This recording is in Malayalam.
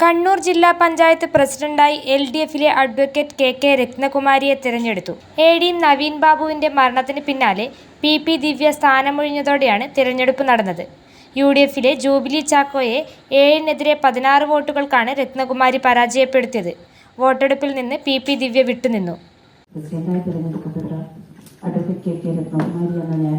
കണ്ണൂർ ജില്ലാ പഞ്ചായത്ത് പ്രസിഡന്റായി എൽ ഡി എഫിലെ അഡ്വക്കേറ്റ് കെ കെ രത്നകുമാരിയെ തിരഞ്ഞെടുത്തു. എ ഡി നവീൻ ബാബുവിന്റെ മരണത്തിന് പിന്നാലെ പി പി ദിവ്യ സ്ഥാനമൊഴിഞ്ഞതോടെയാണ് തിരഞ്ഞെടുപ്പ് നടന്നത്. യു ഡി എഫിലെ ജൂബിലി ചാക്കോയെ ഏഴിനെതിരെ പതിനാറ് വോട്ടുകൾക്കാണ് രത്നകുമാരി പരാജയപ്പെടുത്തിയത്. വോട്ടെടുപ്പിൽ നിന്ന് പി പി ദിവ്യ വിട്ടുനിന്നു. പ്രസിഡന്റായി തിരഞ്ഞെടുക്കപ്പെട്ട അഡ്വക്കേറ്റ് കെ കെ രത്നകുമാരി എന്ന ഞാൻ